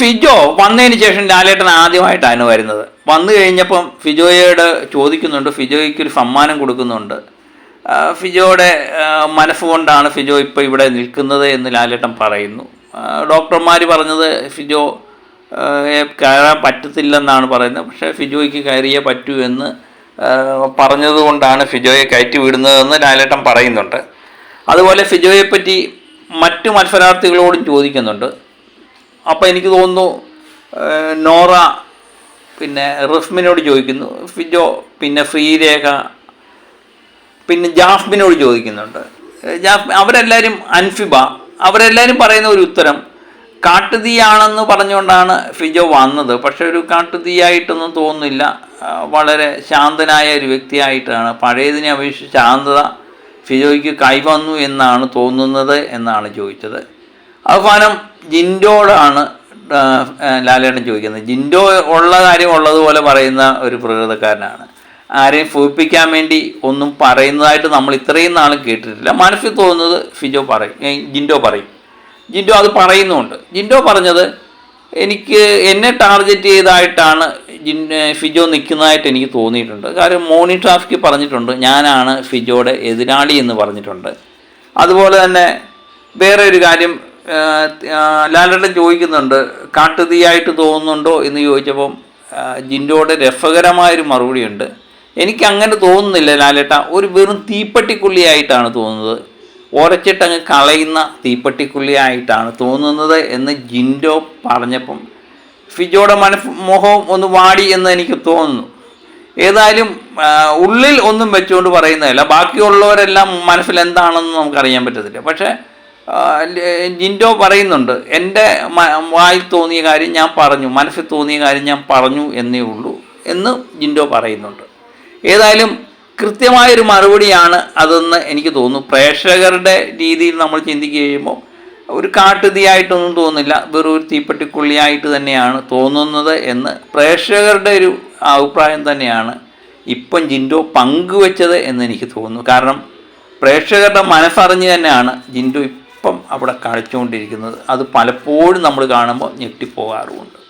ഫിജോ വന്നതിന് ശേഷം ലാലേട്ടൻ ആദ്യമായിട്ടാണ് വരുന്നത്. വന്നു കഴിഞ്ഞപ്പം ഫിജോയോട് ചോദിക്കുന്നുണ്ട്. ഫിജോയ്ക്ക് ഒരു സമ്മാനം കൊടുക്കുന്നുണ്ട്. ഫിജോയുടെ മനസ്സുകൊണ്ടാണ് ഫിജോ ഇപ്പോൾ ഇവിടെ നിൽക്കുന്നത് എന്ന് ലാലേട്ടൻ പറയുന്നു. ഡോക്ടർമാർ പറഞ്ഞത് ഫിജോ കയറാൻ പറ്റത്തില്ലെന്നാണ് പറയുന്നത്. പക്ഷേ ഫിജോയ്ക്ക് കയറിയേ പറ്റൂ എന്ന് പറഞ്ഞതുകൊണ്ടാണ് ഫിജോയെ കയറ്റി വിടുന്നതെന്ന് ലാലേട്ടൻ പറയുന്നുണ്ട്. അതുപോലെ ഫിജോയെപ്പറ്റി മറ്റു മത്സരാർത്ഥികളോടും ചോദിക്കുന്നുണ്ട്. അപ്പോൾ എനിക്ക് തോന്നുന്നു നോറ പിന്നെ റഫ്മിനോട് ചോദിക്കുന്നു ഫിജോ പിന്നെ ശ്രീരേഖ പിന്നെ ജാഫ്മിനോട് ചോദിക്കുന്നുണ്ട്. ജാഫ് അവരെല്ലാവരും അൻഫിബ അവരെല്ലാവരും പറയുന്ന ഒരു ഉത്തരം കാട്ടുതീയാണെന്ന് പറഞ്ഞുകൊണ്ടാണ് ഫിജോ വന്നത്. പക്ഷെ ഒരു കാട്ടുതീയായിട്ടൊന്നും തോന്നുന്നില്ല. വളരെ ശാന്തനായ ഒരു വ്യക്തിയായിട്ടാണ്. പഴയതിനെ അപേക്ഷിച്ച് ശാന്തത ഫിജോയ്ക്ക് കൈവന്നു എന്നാണ് തോന്നുന്നത് എന്നാണ് ചോദിച്ചത്. അവസാനം ജിൻഡോടാണ് ലാലേട്ടൻ ചോദിക്കുന്നത്. ജിൻഡോ ഉള്ള കാര്യം ഉള്ളതുപോലെ പറയുന്ന ഒരു പ്രകൃതക്കാരനാണ്. ആരെയും സൂചിപ്പിക്കാൻ വേണ്ടി ഒന്നും പറയുന്നതായിട്ട് നമ്മൾ ഇത്രയും നാളും കേട്ടിട്ടില്ല. മനസ്സിൽ തോന്നുന്നത് ഫിജോ പറയും ജിൻഡോ പറയും. ജിൻഡോ അത് പറയുന്നുമുണ്ട്. ജിൻഡോ പറഞ്ഞത് എനിക്ക് എന്നെ ടാർഗറ്റ് ചെയ്തതായിട്ടാണ് ജിൻ ഫിജോ നിൽക്കുന്നതായിട്ട് എനിക്ക് തോന്നിയിട്ടുണ്ട്. കാര്യം മോണി ട്രാഫിക്ക് പറഞ്ഞിട്ടുണ്ട്. ഞാനാണ് ഫിജോയുടെ എതിരാളി എന്ന് പറഞ്ഞിട്ടുണ്ട്. അതുപോലെ തന്നെ വേറെ ഒരു കാര്യം ലാലേട്ടൻ ചോദിക്കുന്നുണ്ട് കാട്ടുതീയായിട്ട് തോന്നുന്നുണ്ടോ എന്ന് ചോദിച്ചപ്പം ജിൻഡോയുടെ രസകരമായൊരു മറുപടിയുണ്ട്. എനിക്ക് അങ്ങനെ തോന്നുന്നില്ല ലാലേട്ട ഒരു വെറും തീപ്പട്ടിക്കുള്ളിയായിട്ടാണ് തോന്നുന്നത്. ഉരച്ചിട്ടങ്ങ് കളയുന്ന തീപ്പട്ടിക്കുള്ളിയായിട്ടാണ് തോന്നുന്നത് എന്ന് ജിൻഡോ പറഞ്ഞപ്പം ഫിജോയുടെ മനസ്സ് മുഖവും ഒന്ന് വാടി എന്ന് എനിക്ക് തോന്നുന്നു. ഏതായാലും ഉള്ളിൽ ഒന്നും വെച്ചുകൊണ്ട് പറയുന്നതല്ല ബാക്കിയുള്ളവരെല്ലാം മനസ്സിൽ എന്താണെന്ന് നമുക്കറിയാൻ പറ്റത്തില്ല. പക്ഷേ ജിൻഡോ പറയുന്നുണ്ട് എന്റെ വായിൽ തോന്നിയ കാര്യം ഞാൻ പറഞ്ഞു മനസ്സിൽ തോന്നിയ കാര്യം ഞാൻ പറഞ്ഞു എന്നേ ഉള്ളൂ എന്ന് ജിൻഡോ പറയുന്നുണ്ട്. ഏതായാലും കൃത്യമായൊരു മറുപടിയാണ് അതെന്ന് എനിക്ക് തോന്നുന്നു. പ്രേക്ഷകരുടെ രീതിയിൽ നമ്മൾ ചിന്തിക്കുക കഴിയുമ്പോൾ ഒരു കാട്ടുതീയായിട്ടൊന്നും തോന്നില്ല വെറും ഒരു തീപ്പെട്ടിക്കുള്ളിയായിട്ട് തന്നെയാണ് തോന്നുന്നത് എന്ന് പ്രേക്ഷകരുടെ ഒരു അഭിപ്രായം തന്നെയാണ് ഇപ്പം ജിൻഡോ പങ്കുവെച്ചത് എന്ന് എനിക്ക് തോന്നുന്നു. കാരണം പ്രേക്ഷകരുടെ മനസ്സറിഞ്ഞ് തന്നെയാണ് ജിൻഡോ അവിടെ കളിച്ചുകൊണ്ടിരിക്കുന്നത്. അത് പലപ്പോഴും നമ്മൾ കാണുമ്പോൾ ഞെട്ടിപ്പോകാറുമുണ്ട്.